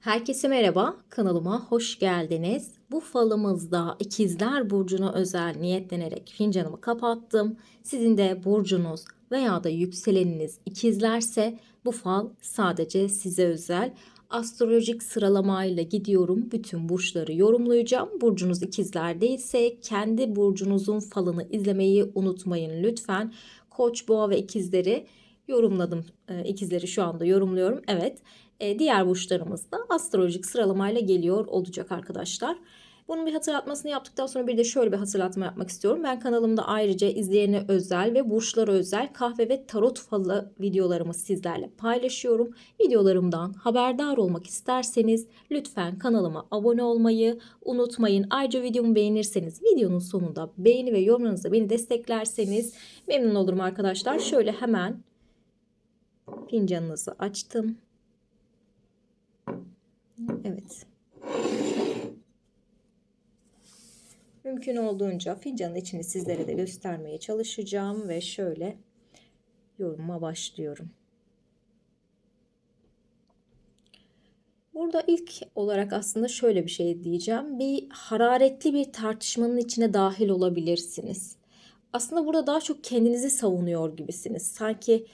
Herkese merhaba, kanalıma hoş geldiniz. Bu falımızda ikizler burcuna özel niyetlenerek fincanımı kapattım. Sizin de burcunuz veya da yükseleniniz ikizlerse bu fal sadece size özel. Astrolojik sıralamayla gidiyorum. Bütün burçları yorumlayacağım. Burcunuz ikizler değilse kendi burcunuzun falını izlemeyi unutmayın lütfen. Koç, boğa ve ikizleri yorumladım. Ee, ikizleri şu anda yorumluyorum. Evet. Ee, diğer burçlarımız da astrolojik sıralamayla geliyor olacak arkadaşlar. Bunun bir hatırlatmasını yaptıktan sonra bir de şöyle bir hatırlatma yapmak istiyorum. Ben kanalımda ayrıca izleyene özel ve burçlara özel kahve ve tarot falı videolarımı sizlerle paylaşıyorum. Videolarımdan haberdar olmak isterseniz lütfen kanalıma abone olmayı unutmayın. Ayrıca videomu beğenirseniz videonun sonunda beğeni ve yorumlarınızla beni desteklerseniz memnun olurum arkadaşlar. Şöyle hemen fincanınızı açtım. Evet. Mümkün olduğunca fincanın içini sizlere de göstermeye çalışacağım ve şöyle yoruma başlıyorum. Burada ilk olarak aslında şöyle bir şey diyeceğim. Bir hararetli bir tartışmanın içine dahil olabilirsiniz. Aslında burada daha çok kendinizi savunuyor gibisiniz. Sanki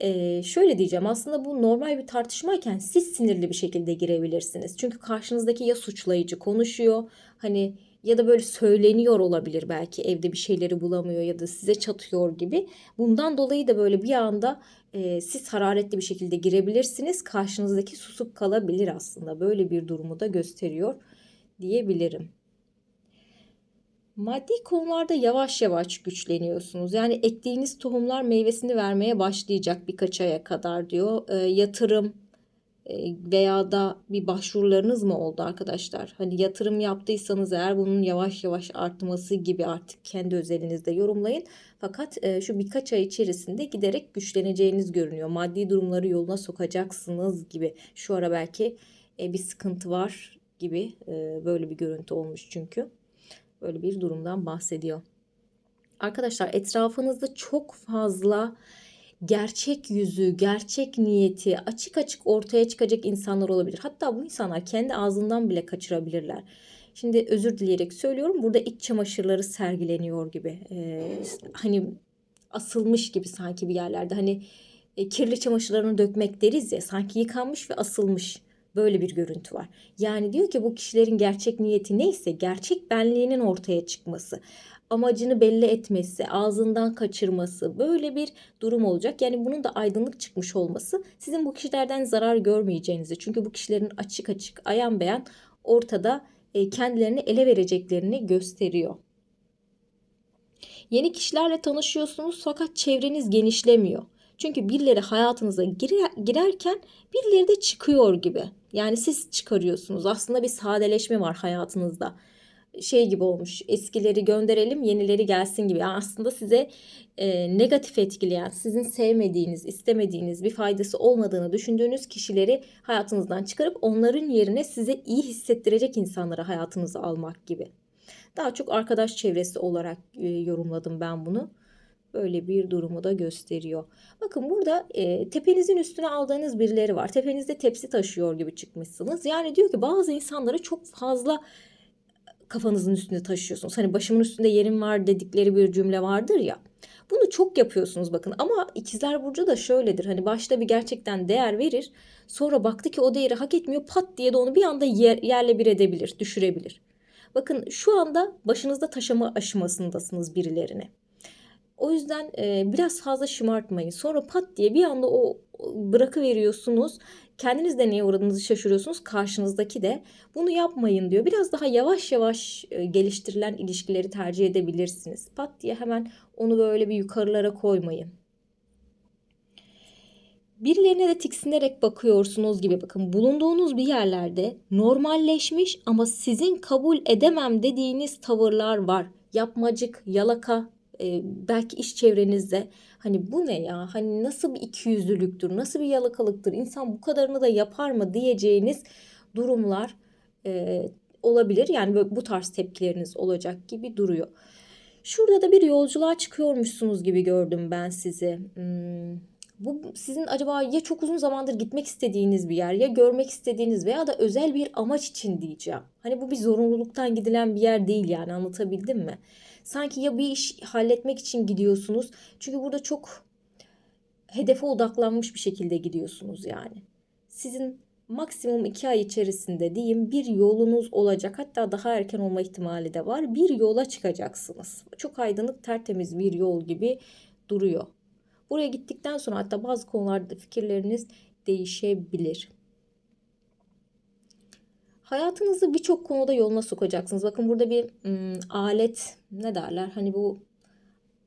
e, şöyle diyeceğim aslında bu normal bir tartışmayken siz sinirli bir şekilde girebilirsiniz. Çünkü karşınızdaki ya suçlayıcı konuşuyor hani ya da böyle söyleniyor olabilir belki evde bir şeyleri bulamıyor ya da size çatıyor gibi. Bundan dolayı da böyle bir anda e, siz hararetli bir şekilde girebilirsiniz. Karşınızdaki susup kalabilir aslında. Böyle bir durumu da gösteriyor diyebilirim. Maddi konularda yavaş yavaş güçleniyorsunuz. Yani ektiğiniz tohumlar meyvesini vermeye başlayacak birkaç aya kadar diyor. E, yatırım veya da bir başvurularınız mı oldu arkadaşlar? Hani yatırım yaptıysanız eğer bunun yavaş yavaş artması gibi artık kendi özelinizde yorumlayın. Fakat e, şu birkaç ay içerisinde giderek güçleneceğiniz görünüyor. Maddi durumları yoluna sokacaksınız gibi. Şu ara belki e, bir sıkıntı var gibi e, böyle bir görüntü olmuş çünkü. Böyle bir durumdan bahsediyor. Arkadaşlar etrafınızda çok fazla gerçek yüzü, gerçek niyeti açık açık ortaya çıkacak insanlar olabilir. Hatta bu insanlar kendi ağzından bile kaçırabilirler. Şimdi özür dileyerek söylüyorum. Burada iç çamaşırları sergileniyor gibi. Ee, hani asılmış gibi sanki bir yerlerde. Hani e, kirli çamaşırlarını dökmek deriz ya. Sanki yıkanmış ve asılmış. Böyle bir görüntü var. Yani diyor ki bu kişilerin gerçek niyeti neyse gerçek benliğinin ortaya çıkması amacını belli etmesi, ağzından kaçırması böyle bir durum olacak. Yani bunun da aydınlık çıkmış olması sizin bu kişilerden zarar görmeyeceğinizi. Çünkü bu kişilerin açık açık ayan beyan ortada e, kendilerini ele vereceklerini gösteriyor. Yeni kişilerle tanışıyorsunuz fakat çevreniz genişlemiyor. Çünkü birileri hayatınıza girer, girerken birileri de çıkıyor gibi. Yani siz çıkarıyorsunuz. Aslında bir sadeleşme var hayatınızda şey gibi olmuş. Eskileri gönderelim, yenileri gelsin gibi. Yani aslında size e, negatif etkileyen, sizin sevmediğiniz, istemediğiniz bir faydası olmadığını düşündüğünüz kişileri hayatınızdan çıkarıp onların yerine size iyi hissettirecek insanları hayatınıza almak gibi. Daha çok arkadaş çevresi olarak e, yorumladım ben bunu. Böyle bir durumu da gösteriyor. Bakın burada e, tepenizin üstüne aldığınız birileri var. Tepenizde tepsi taşıyor gibi çıkmışsınız. Yani diyor ki bazı insanları çok fazla kafanızın üstünde taşıyorsunuz. Hani başımın üstünde yerim var dedikleri bir cümle vardır ya. Bunu çok yapıyorsunuz bakın ama ikizler burcu da şöyledir. Hani başta bir gerçekten değer verir. Sonra baktı ki o değeri hak etmiyor. Pat diye de onu bir anda yer, yerle bir edebilir, düşürebilir. Bakın şu anda başınızda taşıma aşamasındasınız birilerini. O yüzden e, biraz fazla şımartmayın. Sonra pat diye bir anda o bırakı veriyorsunuz. Kendiniz de neye uğradığınızı şaşırıyorsunuz. Karşınızdaki de bunu yapmayın diyor. Biraz daha yavaş yavaş e, geliştirilen ilişkileri tercih edebilirsiniz. Pat diye hemen onu böyle bir yukarılara koymayın. Birilerine de tiksinerek bakıyorsunuz gibi bakın bulunduğunuz bir yerlerde normalleşmiş ama sizin kabul edemem dediğiniz tavırlar var. Yapmacık, yalaka, e, belki iş çevrenizde hani bu ne ya hani nasıl bir ikiyüzlülüktür nasıl bir yalakalıktır insan bu kadarını da yapar mı diyeceğiniz durumlar e, olabilir yani bu tarz tepkileriniz olacak gibi duruyor. Şurada da bir yolculuğa çıkıyormuşsunuz gibi gördüm ben sizi. Hmm, Bu sizin acaba ya çok uzun zamandır gitmek istediğiniz bir yer ya görmek istediğiniz veya da özel bir amaç için diyeceğim. Hani bu bir zorunluluktan gidilen bir yer değil yani anlatabildim mi? Sanki ya bir iş halletmek için gidiyorsunuz. Çünkü burada çok hedefe odaklanmış bir şekilde gidiyorsunuz yani. Sizin maksimum iki ay içerisinde diyeyim bir yolunuz olacak. Hatta daha erken olma ihtimali de var. Bir yola çıkacaksınız. Çok aydınlık tertemiz bir yol gibi duruyor. Buraya gittikten sonra hatta bazı konularda fikirleriniz değişebilir. Hayatınızı birçok konuda yoluna sokacaksınız. Bakın burada bir ım, alet ne derler? Hani bu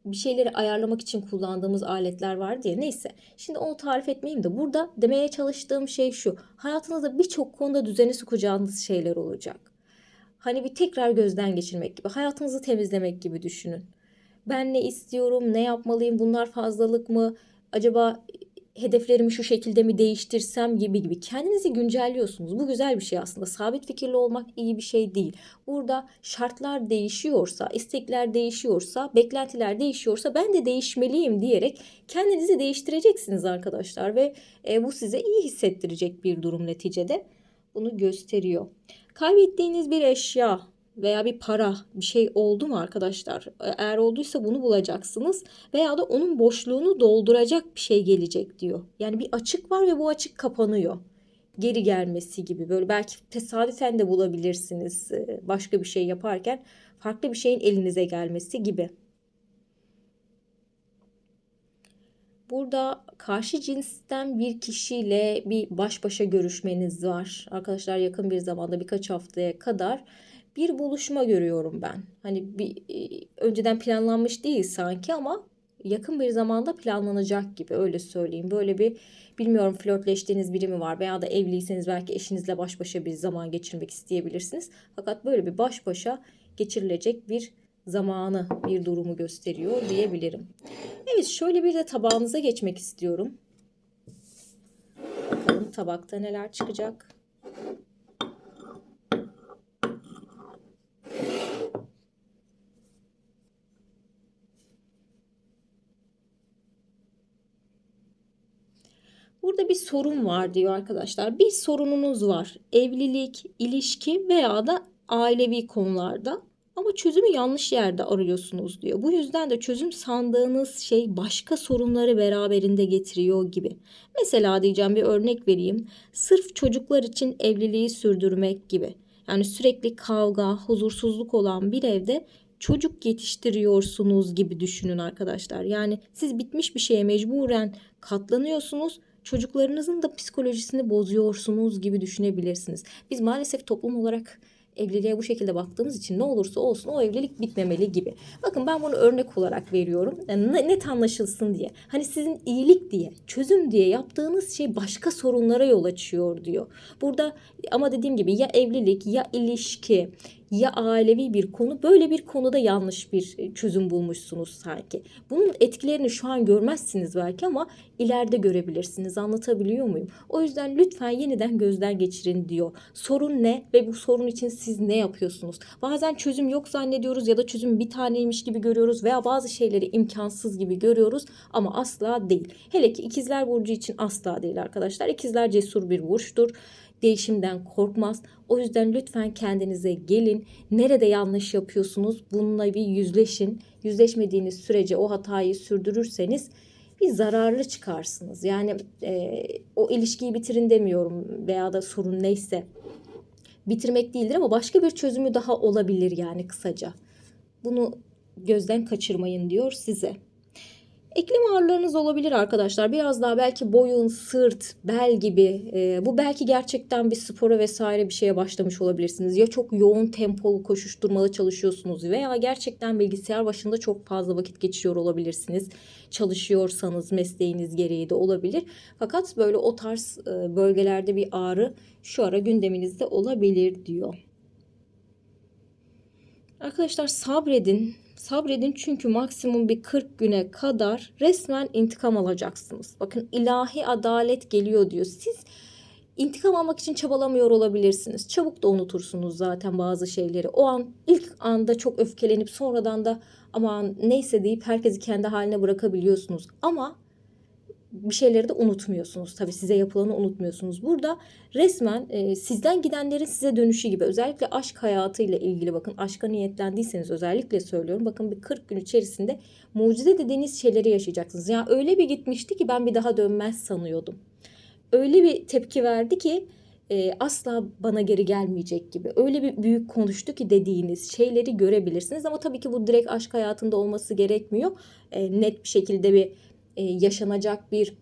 bir şeyleri ayarlamak için kullandığımız aletler var diye. Neyse. Şimdi onu tarif etmeyeyim de burada demeye çalıştığım şey şu. Hayatınızda birçok konuda düzeni sokacağınız şeyler olacak. Hani bir tekrar gözden geçirmek gibi. Hayatınızı temizlemek gibi düşünün. Ben ne istiyorum, ne yapmalıyım, bunlar fazlalık mı? Acaba hedeflerimi şu şekilde mi değiştirsem gibi gibi kendinizi güncelliyorsunuz. Bu güzel bir şey aslında. Sabit fikirli olmak iyi bir şey değil. Burada şartlar değişiyorsa, istekler değişiyorsa, beklentiler değişiyorsa ben de değişmeliyim diyerek kendinizi değiştireceksiniz arkadaşlar ve e, bu size iyi hissettirecek bir durum neticede. Bunu gösteriyor. Kaybettiğiniz bir eşya veya bir para bir şey oldu mu arkadaşlar? Eğer olduysa bunu bulacaksınız veya da onun boşluğunu dolduracak bir şey gelecek diyor. Yani bir açık var ve bu açık kapanıyor. Geri gelmesi gibi böyle belki tesadüfen de bulabilirsiniz e, başka bir şey yaparken farklı bir şeyin elinize gelmesi gibi. Burada karşı cinsten bir kişiyle bir baş başa görüşmeniz var. Arkadaşlar yakın bir zamanda birkaç haftaya kadar bir buluşma görüyorum ben. Hani bir e, önceden planlanmış değil sanki ama yakın bir zamanda planlanacak gibi öyle söyleyeyim. Böyle bir bilmiyorum flörtleştiğiniz biri mi var veya da evliyseniz belki eşinizle baş başa bir zaman geçirmek isteyebilirsiniz. Fakat böyle bir baş başa geçirilecek bir zamanı bir durumu gösteriyor diyebilirim. Evet şöyle bir de tabağınıza geçmek istiyorum. Bakalım tabakta neler çıkacak. Burada bir sorun var diyor arkadaşlar. Bir sorununuz var. Evlilik, ilişki veya da ailevi konularda. Ama çözümü yanlış yerde arıyorsunuz diyor. Bu yüzden de çözüm sandığınız şey başka sorunları beraberinde getiriyor gibi. Mesela diyeceğim bir örnek vereyim. Sırf çocuklar için evliliği sürdürmek gibi. Yani sürekli kavga, huzursuzluk olan bir evde çocuk yetiştiriyorsunuz gibi düşünün arkadaşlar. Yani siz bitmiş bir şeye mecburen katlanıyorsunuz çocuklarınızın da psikolojisini bozuyorsunuz gibi düşünebilirsiniz. Biz maalesef toplum olarak evliliğe bu şekilde baktığımız için ne olursa olsun o evlilik bitmemeli gibi. Bakın ben bunu örnek olarak veriyorum. Yani net anlaşılsın diye. Hani sizin iyilik diye, çözüm diye yaptığınız şey başka sorunlara yol açıyor diyor. Burada ama dediğim gibi ya evlilik ya ilişki ya ailevi bir konu böyle bir konuda yanlış bir e, çözüm bulmuşsunuz sanki. Bunun etkilerini şu an görmezsiniz belki ama ileride görebilirsiniz. Anlatabiliyor muyum? O yüzden lütfen yeniden gözden geçirin diyor. Sorun ne ve bu sorun için siz ne yapıyorsunuz? Bazen çözüm yok zannediyoruz ya da çözüm bir taneymiş gibi görüyoruz veya bazı şeyleri imkansız gibi görüyoruz ama asla değil. Hele ki ikizler burcu için asla değil arkadaşlar. İkizler cesur bir burçtur değişimden korkmaz. O yüzden lütfen kendinize gelin. Nerede yanlış yapıyorsunuz? Bununla bir yüzleşin. Yüzleşmediğiniz sürece o hatayı sürdürürseniz bir zararlı çıkarsınız. Yani e, o ilişkiyi bitirin demiyorum veya da sorun neyse bitirmek değildir ama başka bir çözümü daha olabilir yani kısaca. Bunu gözden kaçırmayın diyor size. Eklem ağrılarınız olabilir arkadaşlar. Biraz daha belki boyun, sırt, bel gibi. E, bu belki gerçekten bir spora vesaire bir şeye başlamış olabilirsiniz. Ya çok yoğun tempolu koşuşturmalı çalışıyorsunuz veya gerçekten bilgisayar başında çok fazla vakit geçiriyor olabilirsiniz. Çalışıyorsanız mesleğiniz gereği de olabilir. Fakat böyle o tarz e, bölgelerde bir ağrı şu ara gündeminizde olabilir diyor. Arkadaşlar sabredin. Sabredin çünkü maksimum bir 40 güne kadar resmen intikam alacaksınız. Bakın ilahi adalet geliyor diyor. Siz intikam almak için çabalamıyor olabilirsiniz. Çabuk da unutursunuz zaten bazı şeyleri. O an ilk anda çok öfkelenip sonradan da aman neyse deyip herkesi kendi haline bırakabiliyorsunuz. Ama bir şeyleri de unutmuyorsunuz. Tabii size yapılanı unutmuyorsunuz. Burada resmen e, sizden gidenlerin size dönüşü gibi özellikle aşk hayatıyla ilgili bakın aşka niyetlendiyseniz özellikle söylüyorum. Bakın bir 40 gün içerisinde mucize dediğiniz şeyleri yaşayacaksınız. Ya öyle bir gitmişti ki ben bir daha dönmez sanıyordum. Öyle bir tepki verdi ki e, asla bana geri gelmeyecek gibi. Öyle bir büyük konuştu ki dediğiniz şeyleri görebilirsiniz. Ama tabii ki bu direkt aşk hayatında olması gerekmiyor. E, net bir şekilde bir e, yaşanacak bir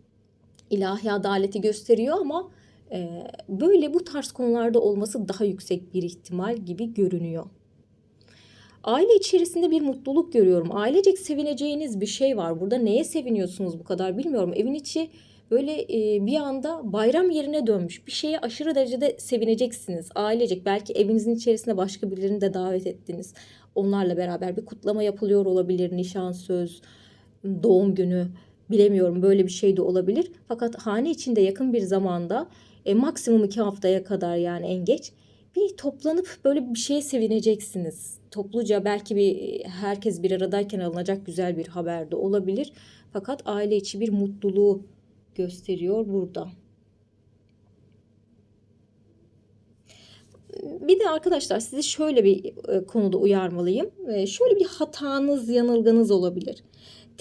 ilahi adaleti gösteriyor ama e, böyle bu tarz konularda olması daha yüksek bir ihtimal gibi görünüyor. Aile içerisinde bir mutluluk görüyorum. Ailecek sevineceğiniz bir şey var. Burada neye seviniyorsunuz bu kadar bilmiyorum. Evin içi böyle e, bir anda bayram yerine dönmüş. Bir şeye aşırı derecede sevineceksiniz. Ailecek belki evinizin içerisinde başka birilerini de davet ettiniz. Onlarla beraber bir kutlama yapılıyor olabilir. Nişan, söz, doğum günü bilemiyorum böyle bir şey de olabilir. Fakat hane içinde yakın bir zamanda e, maksimum iki haftaya kadar yani en geç bir toplanıp böyle bir şeye sevineceksiniz. Topluca belki bir herkes bir aradayken alınacak güzel bir haber de olabilir. Fakat aile içi bir mutluluğu gösteriyor burada. Bir de arkadaşlar sizi şöyle bir e, konuda uyarmalıyım. E, şöyle bir hatanız, yanılganız olabilir.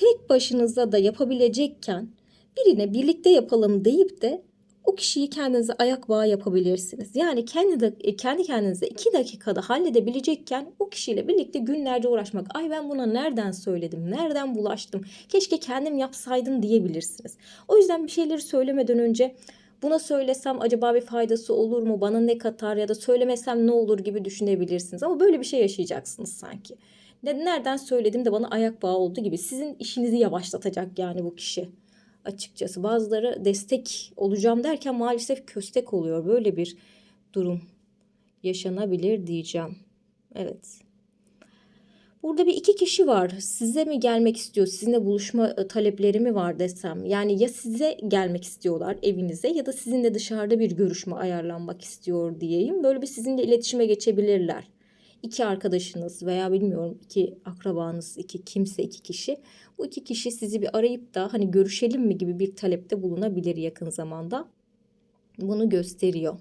Tek başınıza da yapabilecekken birine birlikte yapalım deyip de o kişiyi kendinize ayak bağı yapabilirsiniz. Yani kendi de, e, kendi kendinize iki dakikada halledebilecekken o kişiyle birlikte günlerce uğraşmak. Ay ben buna nereden söyledim, nereden bulaştım, keşke kendim yapsaydım diyebilirsiniz. O yüzden bir şeyleri söylemeden önce buna söylesem acaba bir faydası olur mu, bana ne katar ya da söylemesem ne olur gibi düşünebilirsiniz. Ama böyle bir şey yaşayacaksınız sanki. Nereden söyledim de bana ayak bağı oldu gibi. Sizin işinizi yavaşlatacak yani bu kişi açıkçası. Bazıları destek olacağım derken maalesef köstek oluyor. Böyle bir durum yaşanabilir diyeceğim. Evet. Burada bir iki kişi var. Size mi gelmek istiyor? Sizinle buluşma e, talepleri mi var desem. Yani ya size gelmek istiyorlar evinize ya da sizinle dışarıda bir görüşme ayarlanmak istiyor diyeyim. Böyle bir sizinle iletişime geçebilirler iki arkadaşınız veya bilmiyorum iki akrabanız, iki kimse iki kişi bu iki kişi sizi bir arayıp da hani görüşelim mi gibi bir talepte bulunabilir yakın zamanda. Bunu gösteriyor.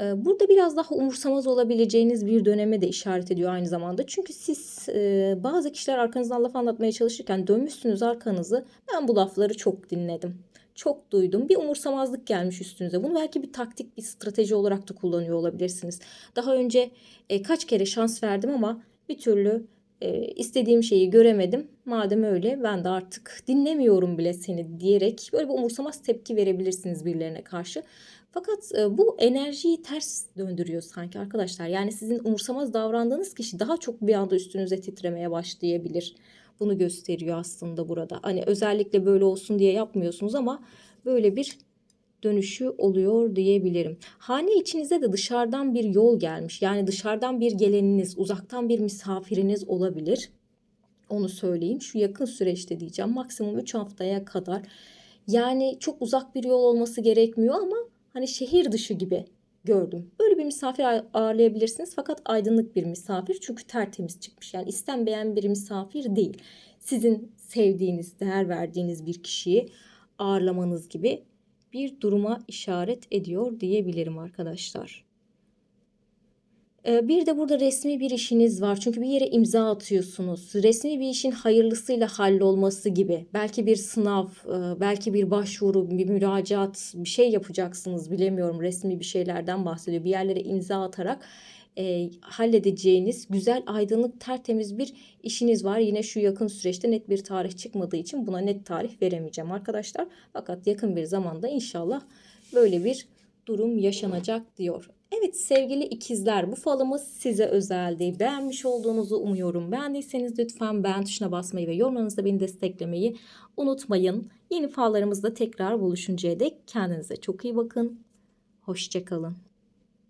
Ee, burada biraz daha umursamaz olabileceğiniz bir döneme de işaret ediyor aynı zamanda. Çünkü siz e, bazı kişiler arkanızdan laf anlatmaya çalışırken dönmüşsünüz arkanızı. Ben bu lafları çok dinledim çok duydum. Bir umursamazlık gelmiş üstünüze. Bunu belki bir taktik, bir strateji olarak da kullanıyor olabilirsiniz. Daha önce e, kaç kere şans verdim ama bir türlü e, istediğim şeyi göremedim. Madem öyle ben de artık dinlemiyorum bile seni diyerek böyle bir umursamaz tepki verebilirsiniz birilerine karşı. Fakat e, bu enerjiyi ters döndürüyor sanki arkadaşlar. Yani sizin umursamaz davrandığınız kişi daha çok bir anda üstünüze titremeye başlayabilir bunu gösteriyor aslında burada. Hani özellikle böyle olsun diye yapmıyorsunuz ama böyle bir dönüşü oluyor diyebilirim. Hane içinize de dışarıdan bir yol gelmiş. Yani dışarıdan bir geleniniz, uzaktan bir misafiriniz olabilir. Onu söyleyeyim. Şu yakın süreçte diyeceğim. Maksimum 3 haftaya kadar. Yani çok uzak bir yol olması gerekmiyor ama hani şehir dışı gibi gördüm. Böyle bir misafir ağırlayabilirsiniz fakat aydınlık bir misafir çünkü tertemiz çıkmış. Yani istenmeyen bir misafir değil. Sizin sevdiğiniz, değer verdiğiniz bir kişiyi ağırlamanız gibi bir duruma işaret ediyor diyebilirim arkadaşlar. Ee, bir de burada resmi bir işiniz var. Çünkü bir yere imza atıyorsunuz. Resmi bir işin hayırlısıyla hallolması gibi. Belki bir sınav, e, belki bir başvuru, bir müracaat, bir şey yapacaksınız. Bilemiyorum resmi bir şeylerden bahsediyor. Bir yerlere imza atarak e, halledeceğiniz güzel, aydınlık, tertemiz bir işiniz var. Yine şu yakın süreçte net bir tarih çıkmadığı için buna net tarih veremeyeceğim arkadaşlar. Fakat yakın bir zamanda inşallah böyle bir durum yaşanacak diyor. Evet sevgili ikizler bu falımız size özeldi. Beğenmiş olduğunuzu umuyorum. Beğendiyseniz lütfen beğen tuşuna basmayı ve yorumlarınızda beni desteklemeyi unutmayın. Yeni fallarımızda tekrar buluşuncaya dek kendinize çok iyi bakın. Hoşçakalın.